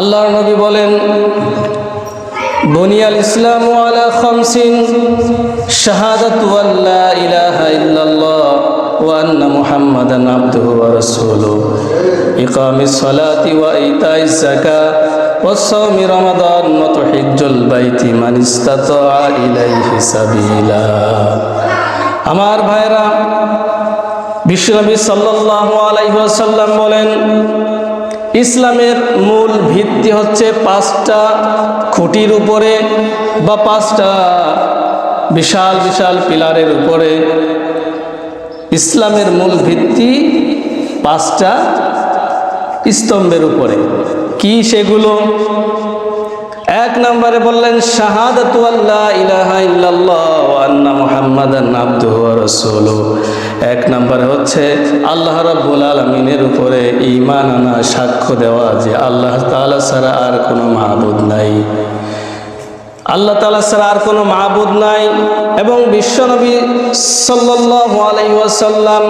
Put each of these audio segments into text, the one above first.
আল্লাহর নবী বলেন, বনিয়াল ইসলাম আলা খামসিন, শাহাদাতু আল্লা ইলাহা ইল্লাল্লাহ ওয়া আন্না মুহাম্মাদান আবদুহু ওয়া রাসূলুহু। ইকামিস সালাতি ওয়া ইতাইজ যাকাত ওয়া সাওমি রমাদান ওয়া বাইতি মান ইসতাতা ইলাইহি সাবিলা। আমার ভাইরা, বিশ্বনবী সাল্লাল্লাহু আলাইহি ওয়াসাল্লাম বলেন ইসলামের মূল ভিত্তি হচ্ছে পাঁচটা খুঁটির উপরে বা পাঁচটা বিশাল বিশাল পিলারের উপরে। ইসলামের মূল ভিত্তি পাঁচটা স্তম্ভের উপরে। কি সেগুলো? এক নম্বরে বললেন, শাহাদাতু আল্লাহ এক নম্বরে হচ্ছে, আল্লাহ রাব্বুল আলামিনের উপরে ঈমান আনা সাক্ষ্য দেওয়া যে আল্লাহ তাআলা ছাড়া আর কোনো মাবুদ নাই। আল্লাহ তালা ছাড়া আর কোনো মাহবুদ নাই এবং বিশ্বনবী ওয়াসাল্লাম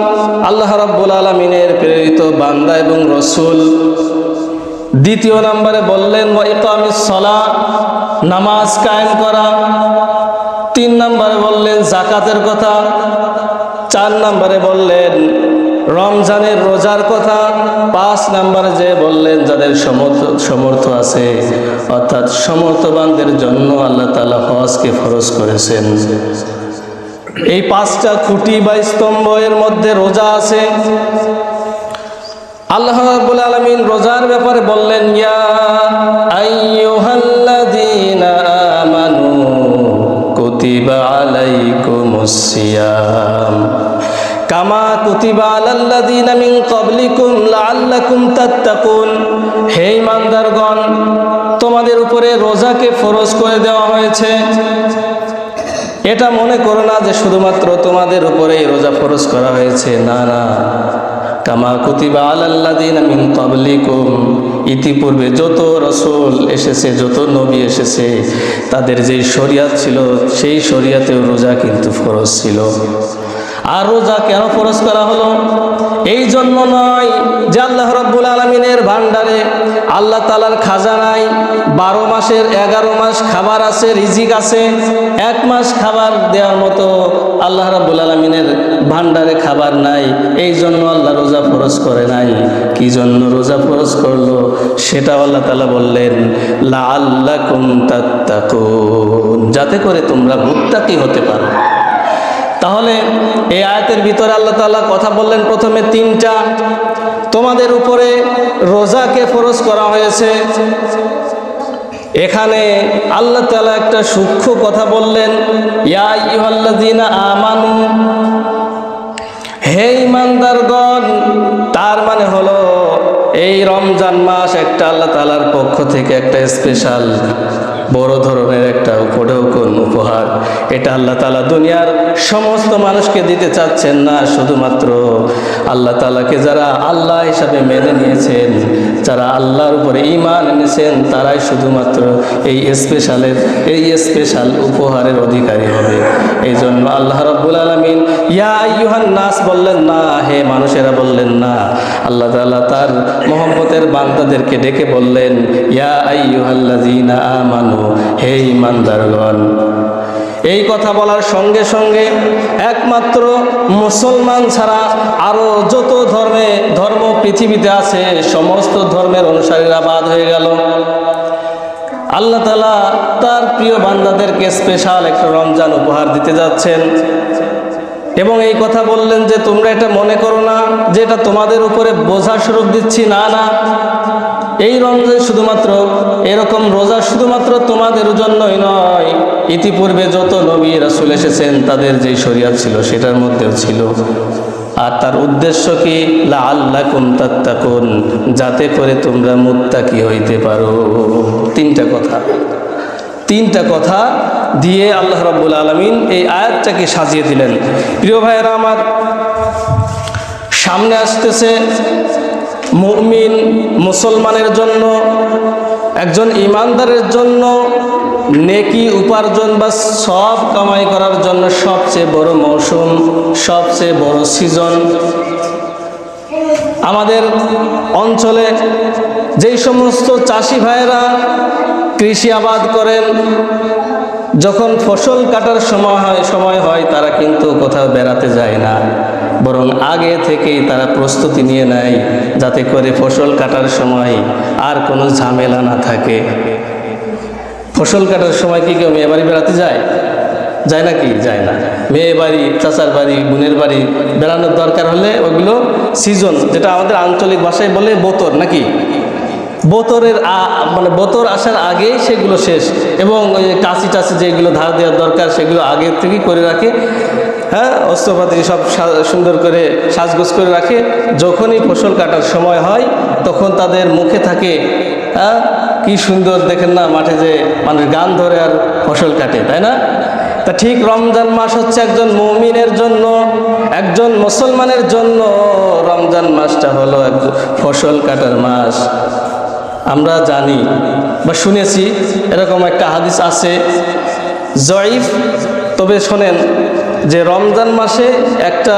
আল্লাহ রাব্বুল আলামিনের প্রেরিত বান্দা এবং রসুল। দ্বিতীয় নম্বরে বললেন সলা নামাজ কায়েম করা। তিন নম্বরে বললেন, জাকাতের কথা চার নম্বরে বললেন, রমজানের রোজার কথা পাঁচ নম্বরে যে বললেন, যাদের সমর্থ সমর্থ আছে, অর্থাৎ সমর্থবানদের জন্য আল্লাহ তালা হজকে ফরজ করেছেন। এই পাঁচটা খুঁটি বা স্তম্ভ এর মধ্যে রোজা আছে। আল্লাহ রাব্বুল আলামিন রোজার ব্যাপারে বললেন, ইয়া আইয়ুহাল্লাযীনা আমানু কুতিবা আলাইকুমুস সিয়াম কামা কুতিবা আলাল্লাযীনা মিন ক্বাবলিকুম লাআল্লাকুম তাত্তাকুন। হে ইমানদারগণ, তোমাদের উপরে রোজাকে ফরজ করে দেওয়া হয়েছে। এটা মনে করো না যে শুধুমাত্র তোমাদের উপরেই রোজা ফরজ করা হয়েছে। না না। কামা কুতিবা আলাল্লাদিন মিন ক্বাবলিকুম। ইতিপূর্বে যত রসুল এসেছে, যত নবী এসেছে, তাদের যে শরিয়াত ছিল, সেই শরিয়াতেও রোজা কিন্তু ফরজ ছিল। আর রোজা কেন ফরজ করা হলো? এই জন্য নয় যে আল্লাহ রব্বুল আলমিনের ভান্ডারে আল্লাহ তালার খাজানায় বারো মাসের এগারো মাস খাবার আছে, রিজিক আছে। এক মাস খাবার দেওয়ার মতো আল্লাহ রাব্বুল আলমিনের ভান্ডারে খাবার নাই। এই জন্য আল্লাহ রোজা ফরজ করে নাই। কি জন্য রোজা ফরজ করল? সেটা আল্লাহ তালা বললেন লা আল্লাহ যাতে করে তোমরা মুক্তাকি হতে পারো। তাহলে এই আয়াতের ভিতরে আল্লাহ তাআলা কথা বললেন প্রথমে তিনটা। তোমাদের উপরে রোজাকে ফরজ করা হয়েছে। এখানে আল্লাহ তাআলা একটা সূক্ষ্ম কথা বললেন, ইয়া আমানু, হে ইমানদারগণ তার মানে হলো এই রমজান মাস একটা আল্লাহ তালার পক্ষ থেকে একটা স্পেশাল বড় ধরনের একটা উপঢৌকন উপহার। এটা আল্লাহ তালা দুনিয়ার সমস্ত মানুষকে দিতে চাচ্ছেন না, শুধুমাত্র আল্লাহ তালাকে যারা আল্লাহ হিসাবে মেনে নিয়েছেন, যারা আল্লাহর উপরে ইমান এনেছেন, তারাই শুধুমাত্র এই স্পেশালের এই স্পেশাল উপহারের অধিকারী হবে। এই জন্য আল্লাহ রব্বুল আলমিন, ইয়া নাস বললেন না, হে মানুষেরা বললেন না। আল্লাহ তালা তার মোহাম্মতের বান্দাদেরকে ডেকে বললেন, ইয়া আইয়ুহাল্লাযীনা আমানু হে ইমানদারগণ। এই কথা বলার সঙ্গে সঙ্গে একমাত্র মুসলমান ছাড়া আরও যত ধর্মে, ধর্ম পৃথিবীতে আছে, সমস্ত ধর্মের অনুসারীরা বাদ হয়ে গেল। আল্লাহ তালা তার প্রিয় বান্দাদেরকে স্পেশাল একটা রমজান উপহার দিতে যাচ্ছেন। এবং এই কথা বললেন যে, তোমরা এটা মনে করো না যে এটা তোমাদের উপরে বোঝা স্বরূপ দিচ্ছি। না না। এই রমজান শুধুমাত্র, এরকম রোজা শুধুমাত্র তোমাদের জন্যই নয়। ইতিপূর্বে যত নবী রাসুল এসেছেন, তাদের যে শরিয়াত ছিল, সেটার মধ্যেও ছিল। আর তার উদ্দেশ্য কি? লা আল্লাহ কুম তাত্তাকুন, যাতে করে তোমরা মুত্তাকি হইতে পারো। তিনটা কথা। তিনটা কথা দিয়ে আল্লাহ রাব্বুল আলমিন এই আয়াতটাকে সাজিয়ে দিলেন। প্রিয় ভাইয়েরা আমার, সামনে আসতেছে মুমিন মুসলমানের জন্য, একজন ইমানদারের জন্য নেকি উপার্জন বা সব কামাই করার জন্য সবচেয়ে বড় মৌসুম, সবচেয়ে বড় সিজন। আমাদের অঞ্চলে যেই সমস্ত চাষি ভাইয়েরা কৃষি আবাদ করেন যখন ফসল কাটার সময় হয় সময় হয়, তারা কিন্তু কোথাও বেড়াতে যায় না। বরং আগে থেকেই তারা প্রস্তুতি নিয়ে নেয়, যাতে করে ফসল কাটার সময় আর কোনো ঝামেলা না থাকে। ফসল কাটার সময় কি কেউ মেয়ে বাড়ি বেড়াতে যায়? যায় নাকি? যায় না। মেয়ে বাড়ি, চাচার বাড়ি, বোনের বাড়ি বেড়ানোর দরকার হলে ওগুলো সিজন যেটা আমাদের আঞ্চলিক ভাষায় বলে বোতর, নাকি? বোতরের মানে বোতর আসার আগেই সেগুলো শেষ এবং ওই টাসি যেগুলো ধার দেওয়ার দরকার সেগুলো আগে থেকেই করে রাখে। হ্যাঁ অস্ত্রপাতি সব সুন্দর করে সাজগোজ করে রাখে। যখনই ফসল কাটার সময় হয়, তখন তাদের মুখে থাকে হ্যাঁ কী সুন্দর দেখেন না মাঠে যে মানুষ গান ধরে আর ফসল কাটে, তাই না? তা ঠিক রমজান মাস হচ্ছে একজন মমিনের জন্য, একজন মুসলমানের জন্য। রমজান মাসটা হলো ফসল কাটার মাস। আমরা জানি বা শুনেছি এরকম একটা হাদিস আছে, জয়ীফ। তবে শোনেন যে রমজান মাসে একটা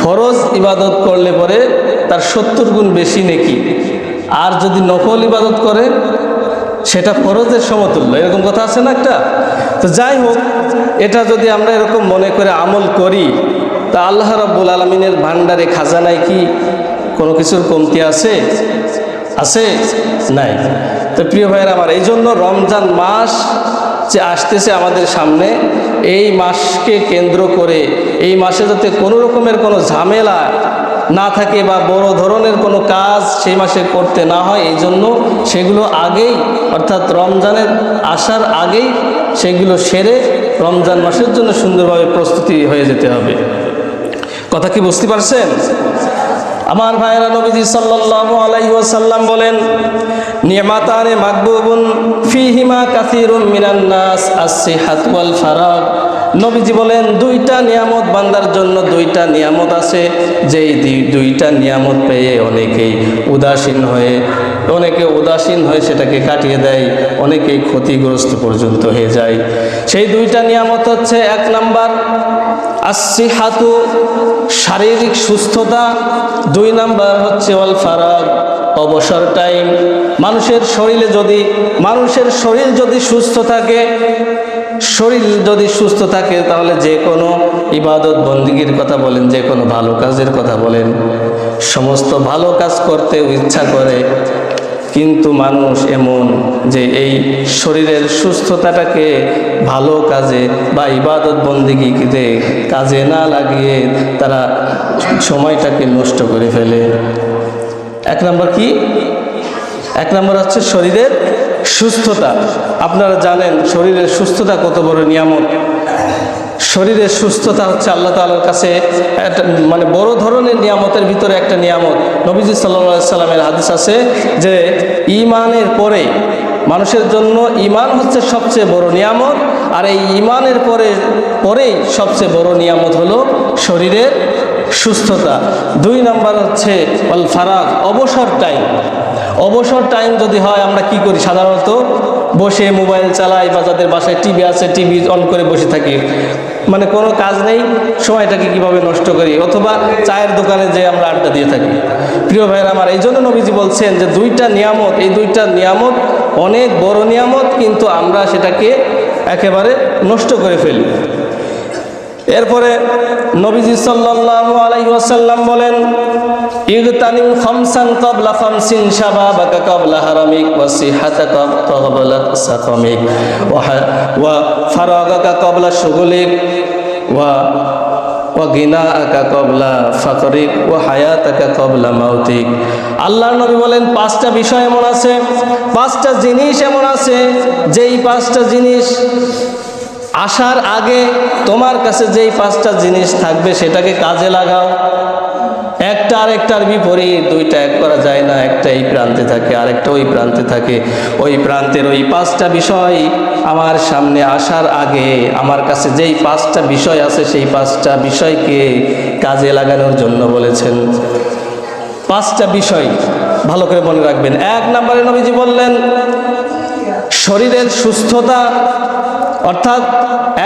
ফরজ ইবাদত করলে পরে তার সত্তর গুণ বেশি নেকি। আর যদি নকল ইবাদত করে, সেটা ফরজের সমতুল্য। এরকম কথা আছে না একটা? তো যাই হোক, এটা যদি আমরা এরকম মনে করে আমল করি, তা আল্লাহ রব্বুল আলমিনের ভান্ডারে খাজানায় কি কোনো কিছুর কমতি আছে? আছে? নাই। তো প্রিয় ভাইয়ের আমার, এই জন্য রমজান মাস যে আসতেছে আমাদের সামনে, এই মাসকে কেন্দ্র করে, এই মাসে যাতে কোনো রকমের কোনো ঝামেলা না থাকে বা বড় ধরনের কোনো কাজ সেই মাসে করতে না হয়, এই জন্য সেগুলো আগেই, অর্থাৎ রমজানের আসার আগেই সেগুলো সেরে রমজান মাসের জন্য সুন্দরভাবে প্রস্তুতি হয়ে যেতে হবে। কথা কি বুঝতে পারছেন? আমার ভাইরা নবীজি সাল্লাল্লাহু আলাইহি ওয়াসাল্লাম বলেন, নিয়ামাতানে মাকবুবুন ফিহিমা কাসীরুম মিনান নাস আস-সিহাত ওয়াল ফারাগ। নবীজি বলেন, দুইটা নিয়ামত বান্দার জন্য দুইটা নিয়ামত আছে। যেই দুই- দুইটা নিয়ামত পেয়ে অনেকেই উদাসীন হয়ে অনেকে উদাসীন হয়ে সেটাকে কাটিয়ে দেয়, অনেকেই ক্ষতিগ্রস্ত পর্যন্ত হয়ে যায়। সেই দুইটা নিয়ামত হচ্ছে, এক নাম্বার আসিহাতু শারীরিক সুস্থতা। দুই নাম্বার হচ্ছে অল ফারাগ, অবসর টাইম। মানুষের শরীরে যদি, মানুষের শরীর যদি সুস্থ থাকে, শরীর যদি সুস্থ থাকে, তাহলে যে কোনো ইবাদত বন্দিগির কথা বলেন, যে কোনো ভালো কাজের কথা বলেন। সমস্ত ভালো কাজ করতে ইচ্ছা করে কিন্তু মানুষ এমন যে এই শরীরের সুস্থতাটাকে ভালো কাজে বা ইবাদত বন্দিগিতে কাজে না লাগিয়ে তারা সময়টাকে নষ্ট করে ফেলে। এক নম্বর কি? এক নম্বর হচ্ছে শরীরের সুস্থতা। আপনারা জানেন শরীরের সুস্থতা কত বড় নিয়ামত। শরীরের সুস্থতা হচ্ছে আল্লাহ তালার কাছে একটা মানে বড় ধরনের নিয়ামতের ভিতরে একটা নিয়ামত। নবীজি সাল্লা সাল্লামের হাদিস আছে যে ইমানের পরে মানুষের জন্য ইমান হচ্ছে সবচেয়ে বড় নিয়ামত, আর এই ইমানের পরে, পরেই সবচেয়ে বড় নিয়ামত হলো শরীরের সুস্থতা। দুই নাম্বার হচ্ছে অল ফারাক অবসর টাইম। অবসর টাইম যদি হয়, আমরা কি করি সাধারণত? বসে মোবাইল চালাই বা যাদের বাসায় টিভি আছে, টিভি অন করে বসে থাকি। মানে কোনো কাজ নেই, সময়টাকে কীভাবে নষ্ট করি? অথবা চায়ের দোকানে যে আমরা আড্ডা দিয়ে থাকি। প্রিয় ভাইয়ের আমার এই জন্য নবীজি বলছেন যে দুইটা নিয়ামত, এই দুইটা নিয়ামত অনেক বড় নিয়ামত, কিন্তু আমরা সেটাকে একেবারে নষ্ট করে ফেলি। এরপরে নবীজি সাল্লাল্লাহু আলাইহি ওয়াসাল্লাম বলেন ইগতানিম খামসান ক্বাবলা খামসিন শাবাবাকা ক্বাবলা হারামিক ওয়া সিহাতাকা ক্বাবলা সাকামিক ওয়া ফারাগাকা ক্বাবলা শুগুলিক ওয়া ওয়া গিনাআকা ক্বাবলা ফাকরিক ওয়া হায়াতাকা ক্বাবলা মাউতিক। আল্লাহর নবী বলেন, পাঁচটা বিষয় এমন আছে, পাঁচটা জিনিস এমন আছে, যেই পাঁচটা জিনিস আসার আগে তোমার কাছে যেই পাঁচটা জিনিস থাকবে সেটাকে কাজে লাগাও। একটা আরেকটার বিপরীত, দুইটা এক করা যায় না, একটা এই প্রান্তে থাকে, আরেকটা ওই প্রান্তে থাকে। ওই প্রান্তের ওই পাঁচটা বিষয় আমার সামনে আসার আগে, আমার কাছে যেই পাঁচটা বিষয় আছে সেই পাঁচটা বিষয়কে কাজে লাগানোর জন্য বলেছেন। পাঁচটা বিষয়, ভালো করে মনে রাখবেন। এক নম্বরে নবীজি বললেন, শরীরের সুস্থতা অর্থাৎ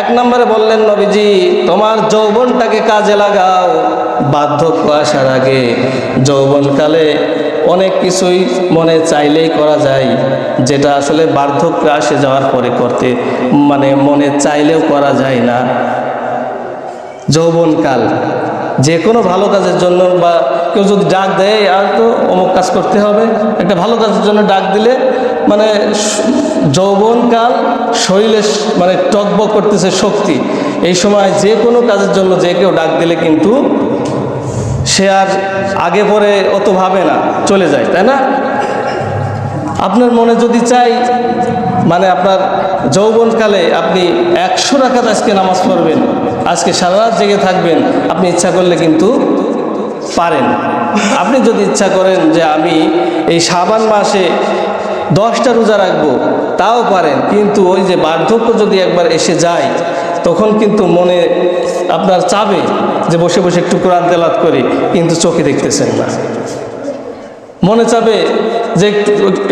এক নম্বরে বললেন নবীজি, তোমার যৌবনটাকে কাজে লাগাও। বার্ধক্য আসার আগে যৌবনকালে অনেক কিছুই মনে চাইলেই করা যায়, যেটা আসলে বার্ধক্য আসে যাওয়ার পরে করতে মানে মনে চাইলেও করা যায় না। যৌবনকাল, যে কোনো ভালো কাজের জন্য বা কেউ যদি ডাক দেয়, আর তো অমুক কাজ করতে হবে, একটা ভালো কাজের জন্য ডাক দিলে মানে যৌবনকাল শরীরে মানে টকবক করতেছে শক্তি। এই সময় যে কোনো কাজের জন্য যে কেউ ডাক দিলে কিন্তু সে আর আগে পরে অত ভাবে না, চলে যায়, তাই না? আপনার মনে যদি চাই মানে আপনার যৌবনকালে আপনি একশো রাখাত আজকে নামাজ পড়বেন, আজকে সারা রাত জেগে থাকবেন, আপনি ইচ্ছা করলে কিন্তু পারেন। আপনি যদি ইচ্ছা করেন যে আমি এই সাবান মাসে দশটা রোজা রাখব, তাও পারেন। কিন্তু ওই যে বার্ধক্য যদি একবার এসে যায়, তখন কিন্তু মনে আপনার চাবে যে বসে বসে একটু কোরআন তেলাত করি, কিন্তু চোখে দেখতেছেন না। মনে চাবে যে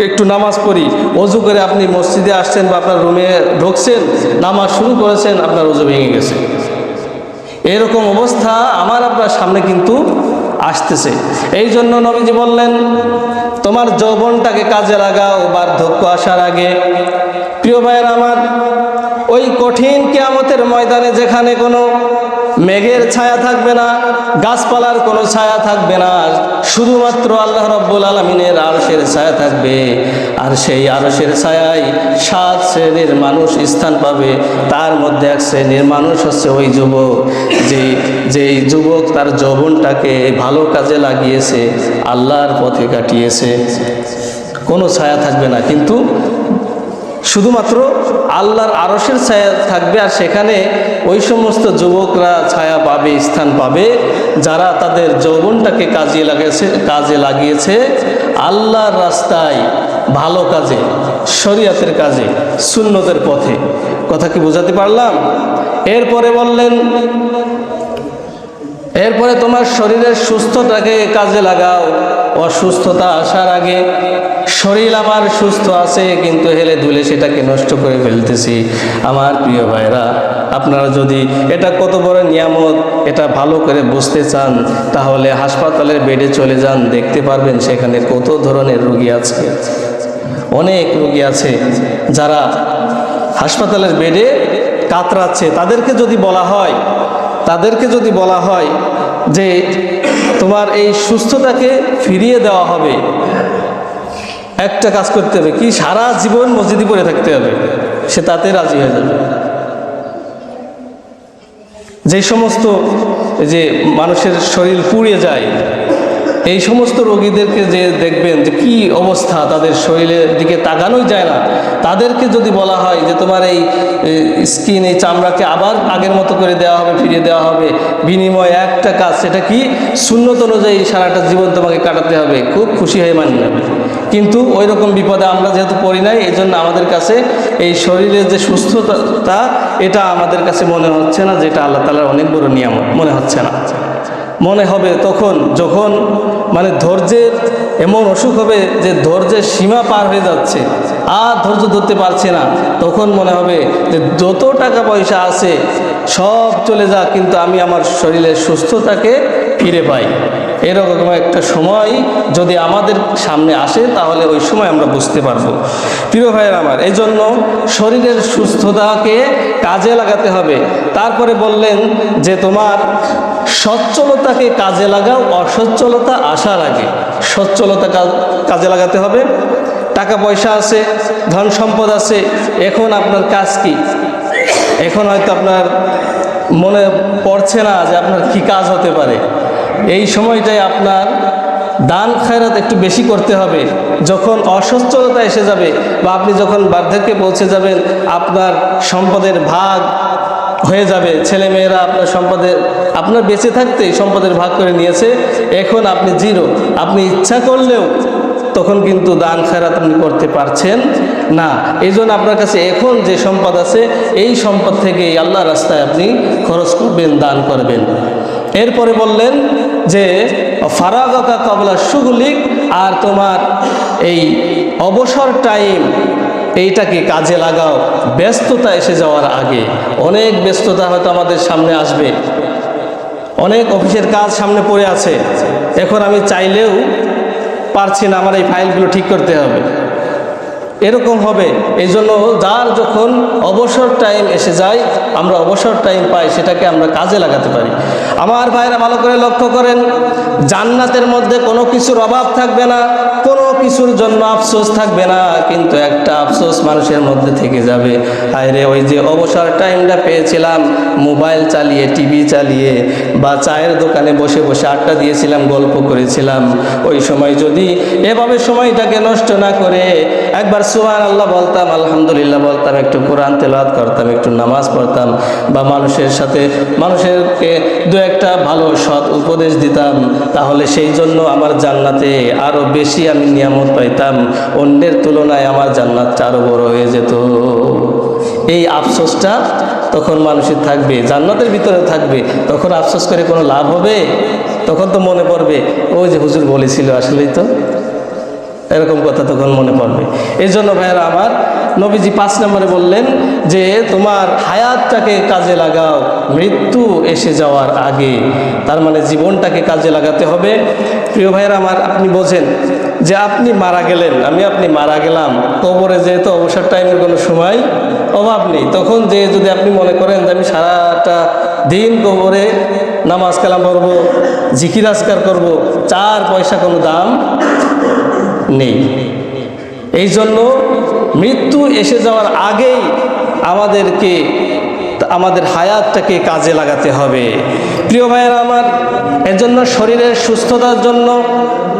একটু নামাজ পড়ি, অজু করে আপনি মসজিদে আসছেন বা আপনার রুমে ঢুকছেন, নামাজ শুরু করেছেন, আপনার অজু ভেঙে গেছে। এরকম অবস্থা আমার আপনার সামনে কিন্তু আসতেছে। এই জন্য নবীজি বললেন, তোমার যৌবনটাকে কাজে লাগাও, বার্ধক্য আসার আগে। প্রিয় ভাইয়ের আমার ওই কঠিন কেয়ামতের ময়দানে যেখানে কোনো মেঘের ছায়া থাকবে না, গাছপালার কোনো ছায়া থাকবে না, শুধুমাত্র আল্লাহ রব্বুল আলমিনের আরশের ছায়া থাকবে। আর সেই আরশের ছায়ায় সাত শ্রেণির মানুষ স্থান পাবে। তার মধ্যে এক শ্রেণির মানুষ হচ্ছে ওই যুবক। যে যেই যুবক তার যৌবনটাকে ভালো কাজে লাগিয়েছে, আল্লাহর পথে কাটিয়েছে। কোনো ছায়া থাকবে না। কিন্তু শুধুমাত্র আল্লাহর আরসের ছায়া থাকবে আর সেখানে ওই সমস্ত যুবকরা ছায়া পাবে, স্থান পাবে, যারা তাদের যৌবনটাকে কাজে লাগিয়েছে কাজে লাগিয়েছে আল্লাহর রাস্তায় ভালো কাজে, শরিয়াতের কাজে, সুন্নতের পথে। কথা কি বোঝাতে পারলাম? এরপরে বললেন, এরপরে তোমার শরীরের সুস্থটাকে কাজে লাগাও। অসুস্থতা আসার আগে শরীর আমার সুস্থ আছে, কিন্তু হেলে ধুলে সেটাকে নষ্ট করে ফেলতেছি। আমার প্রিয় ভাইরা আপনারা যদি এটা কত বড় নিয়ামত, এটা ভালো করে বুঝতে চান, তাহলে হাসপাতালের বেডে চলে যান, দেখতে পারবেন সেখানে কত ধরনের রুগী আছে। অনেক রুগী আছে যারা হাসপাতালের বেডে কাতরাচ্ছে। তাদেরকে যদি বলা হয়, তাদেরকে যদি বলা হয় যে তোমার এই সুস্থতাকে ফিরিয়ে দেওয়া হবে। একটা কাজ করতে হবে, কি সারা জীবন মসজিদে পড়ে থাকতে হবে, সে তাতে রাজি হয়ে যাবে। যে সমস্ত যে মানুষের শরীর পুড়িয়ে যায় এই সমস্ত রোগীদেরকে যে দেখবেন যে কি অবস্থা তাদের শরীরের দিকে তাকানোই যায় না, তাদেরকে যদি বলা হয় যে তোমার এই স্কিন, এই চামড়াকে আবার আগের মতো করে দেওয়া হবে, ফিরিয়ে দেওয়া হবে, বিনিময়ে একটা কাজ, সেটা কি? শূন্যত অনুযায়ী সারাটা জীবন তোমাকে কাটাতে হবে। খুব খুশি হয়ে মানি নেবে। কিন্তু ওই রকম বিপদে আমরা যেহেতু পড়ি নাই এই জন্য আমাদের কাছে এই শরীরের যে সুস্থতা এটা আমাদের কাছে মনে হচ্ছে না, যেটা আল্লাহ তালার অনেক বড় নিয়ামত, মনে হচ্ছে না। মনে হবে তখন, যখন মানে ধৈর্যের এমন অসুখ হবে যে ধৈর্যের সীমা পার হয়ে যাচ্ছে, আর ধৈর্য ধরতে পারছে না, তখন মনে হবে যে যত টাকা পয়সা আছে, সব চলে যাক, কিন্তু আমি আমার শরীরের সুস্থতাকে ফিরে পাই। এরকম একটা সময় যদি আমাদের সামনে আসে, তাহলে ওই সময় আমরা বুঝতে পারব। প্রিয় ভাইয়ের আমার এই জন্য শরীরের সুস্থতাকে কাজে লাগাতে হবে। তারপরে বললেন যে তোমার সচ্ছলতাকে কাজে লাগাও, অসচ্ছলতা আসার আগে। সচ্ছলতা কাজ- লাগাতে হবে। টাকা পয়সা আছে, ধন সম্পদ আছে, এখন আপনার কাজ কি? এখন হয়তো আপনার মনে পড়ছে না যে আপনার কি কাজ হতে পারে। এই সময়টাই আপনার দান খায়রাত একটু বেশি করতে হবে। যখন অসচ্ছলতা এসে যাবে বা আপনি যখন বার্ধক্যে পৌঁছে যাবেন, আপনার সম্পদের ভাগ হয়ে যাবে। ছেলে মেয়েরা আপনার সম্পদের আপনার বেঁচে থাকতেই সম্পদের ভাগ করে নিয়েছে, এখন আপনি জিরো। আপনি ইচ্ছা করলেও তখন কিন্তু দান খায়রাত আপনি করতে পারছেন না। এই আপনার কাছে এখন যে সম্পদ আছে, এই সম্পদ থেকে আল্লাহ রাস্তায় আপনি খরচ করবেন, দান করবেন। এরপরে বললেন যে, ফারাগকা কবলা সুগুলিক আর তোমার এই অবসর টাইম এইটাকে কাজে লাগাও ব্যস্ততা এসে যাওয়ার আগে। অনেক ব্যস্ততা হয়তো আমাদের সামনে আসবে। অনেক অফিসের কাজ সামনে পড়ে আছে। এখন আমি চাইলেও পারছি না আমার এই ফাইলগুলো ঠিক করতে হবে। এরকম হবে। এই জন্য যার যখন অবসর টাইম এসে যায়, আমরা অবসর টাইম পাই, সেটাকে আমরা কাজে লাগাতে পারি। আমার ভাইরা ভালো করে লক্ষ্য করেন, জান্নাতের মধ্যে কোনো কিছুর অভাব থাকবে না, কোনো কিছুর জন্য আফসোস থাকবে না, কিন্তু একটা আফসোস মানুষের মধ্যে থেকে যাবে। আরে ওই যে অবসর টাইমটা পেয়েছিলাম, মোবাইল চালিয়ে, টিভি চালিয়ে, বা চায়ের দোকানে বসে বসে আড্ডা দিয়েছিলাম, গল্প করেছিলাম। ওই সময় যদি এভাবে সময়টাকে নষ্ট না করে, একবার সুহান আল্লাহ বলতাম, আলহামদুলিল্লাহ বলতাম, একটু কোরআন তেলাওয়াত করতাম, একটু নামাজ পড়তাম, বা মানুষের সাথে, মানুষেরকে দু একটা ভালো সৎ উপদেশ দিতাম, তাহলে সেই জন্য আমার জান্নাতে আরও বেশি আমি নিয়ামত পাইতাম, অন্যের তুলনায় আমার জান্নাতটা আরও বড় হয়ে যেত। এই আফসোসটা তখন মানুষের থাকবে, জান্নাতের ভিতরে থাকবে, তখন আফসোস করে কোনো লাভ হবে? তখন তো মনে পড়বে, ওই যে হুজুর বলেছিল আসলেই তো। এরকম কথা তখন মনে পড়বে। এই জন্য ভাইয়েরা আমার নবীজি পাঁচ নম্বরে বললেন যে, তোমার হায়াতটাকে কাজে লাগাও, মৃত্যু এসে যাওয়ার আগে। তার মানে জীবনটাকে কাজে লাগাতে হবে। প্রিয় ভাইয়েরা আমার, আপনি বোঝেন যে আপনি মারা গেলেন, আমি আপনি মারা গেলাম, কবরে যেহেতু অবসর টাইমের কোনো সময় অভাব নেই, তখন যে যদি আপনি মনে করেন যে আমি সারাটা দিন কবরে নামাজ কালাম করব জিকির আজকার করব, চার পয়সা কোনো দাম নেই। এই জন্য মৃত্যু এসে যাওয়ার আগেই আমাদেরকে, আমাদের হায়াতটাকে কাজে লাগাতে হবে। প্রিয় ভাইয়েরা আমার, এজন্য শরীরের সুস্থতার জন্য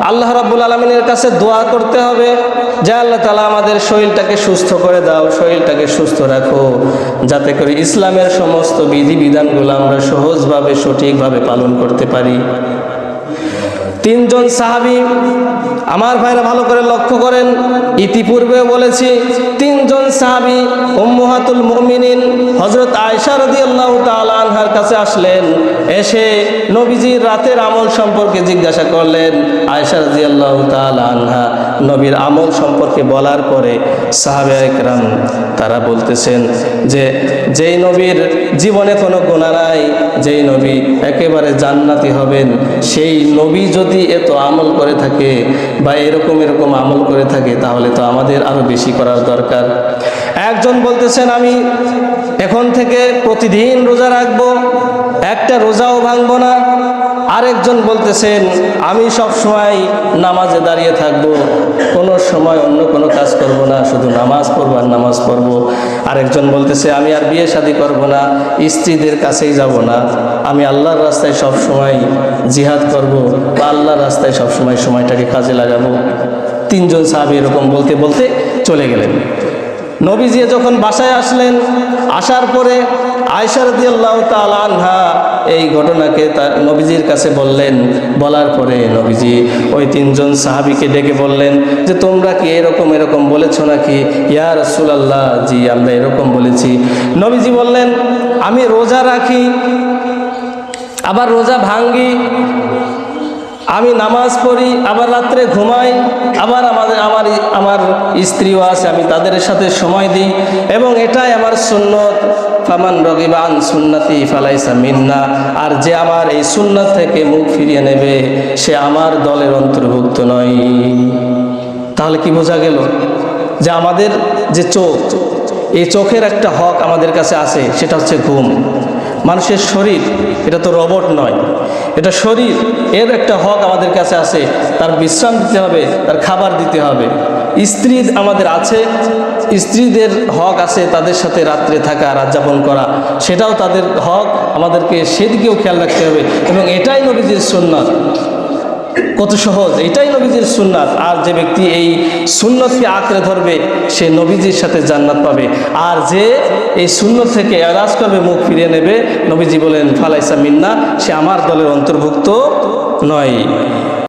আল্লাহ রাব্বুল আলমিনের কাছে দোয়া করতে হবে। যে আল্লাহ তালা আমাদের শরীরটাকে সুস্থ করে দাও, শরীরটাকে সুস্থ রাখো। যাতে করে ইসলামের সমস্ত বিধিবিধানগুলো আমরা সহজভাবে, সঠিকভাবে পালন করতে পারি। তিনজন সাহাবি আমার ভাইরা ভালো করে লক্ষ্য করেন। ইতিপূর্বে বলেছি, তিনজন সাহাবি উম্মুহাতুল মুমিনিন হজরত আয়সা রাদিয়াল্লাহু তাআলা আনহার কাছে আসলেন। এসে নবীজির রাতের আমল সম্পর্কে জিজ্ঞাসা করলেন আয়সা রাদিয়াল্লাহু তাআলা আনহা, নবীর আমল সম্পর্কে বলার পরে সাহাবে একরাম, তারা বলতেছেন যে, যেই নবীর জীবনে কোনো গোনা নাই, যেই নবী একেবারে জান্নাতি হবেন, সেই নবী যদি এত আমল করে থাকে বা এরকম এরকম আমল করে থাকে, তাহলে তো আমাদের আরও বেশি করার দরকার। একজন বলতেছেন, আমি এখন থেকে প্রতিদিন রোজা রাখব, একটা রোজাও ভাঙবো না। আরেকজন বলতেছেন, আমি সব সময় নামাজে দাঁড়িয়ে থাকব, কোনো সময় অন্য কোনো কাজ করব না, শুধু নামাজ পড়ব আর নামাজ পড়ব। আরেকজন বলতেছে, আমি আর বিয়ে শাদী করব না, স্ত্রীদের কাছেই যাব না। আমি আল্লাহর রাস্তায় সব সময় জিহাদ করব বা আল্লাহর রাস্তায় সব সময় সময়টাকে কাজে লাগাবো। তিনজন সাহাবি এরকম বলতে বলতে চলে গেলেন। নবীজি যখন বাসায় আসলেন, আসার পরে আয়সার দিয়াল্লাহ আনহা এই ঘটনাকে তার নবীজির কাছে বললেন। বলার পরে নবীজি ওই তিনজন সাহাবিকে ডেকে বললেন যে, তোমরা কি এরকম এরকম বলেছ নাকি? ইয়ার ইয়া রসুলাল্লাহ, জি, আমরা এরকম বলেছি। নবীজি বললেন, আমি রোজা রাখি, আবার রোজা ভাঙ্গি, আমি নামাজ পড়ি, আবার রাত্রে ঘুমাই, আবার আমাদের, আমার আমার স্ত্রীও আছে, আমি তাদের সাথে সময় দিই এবং এটাই আমার সুন্নত। ফামান রগিবান সুন্নাতি ফালাইসা মিন্না, আর যে আমার এই সুন্নাত থেকে মুখ ফিরিয়ে নেবে, সে আমার দলের অন্তর্ভুক্ত নয়। তাহলে কি বোঝা গেল? যে আমাদের যে চোখ, এই চোখের একটা হক আমাদের কাছে আছে, সেটা হচ্ছে ঘুম। মানুষের শরীর, এটা তো রবট নয়। এটা শরীর, এর একটা হক আমাদের কাছে আছে। তার বিশ্রাম দিতে হবে, তার খাবার দিতে হবে। স্ত্রী আমাদের আছে, স্ত্রীদের হক আছে তাদের সাথে রাত্রে থাকা, রাত যাপন করা। সেটাও তাদের হক। আমাদেরকে সেদিকেও খেয়াল রাখতে হবে। এবং এটাই নবীজির সুন্নাত। কত সহজ, এটাই নবীজির সুন্নাত। আর যে ব্যক্তি এই সুন্নতকে আঁকড়ে ধরবে, সে নবীজির সাথে জান্নাত পাবে। আর যে এই সুন্নত থেকে এরাজ করবে, মুখ ফিরিয়ে নেবে, নবীজি বলেন, ফালাইসা মিন্না, সে আমার দলের অন্তর্ভুক্ত নয়।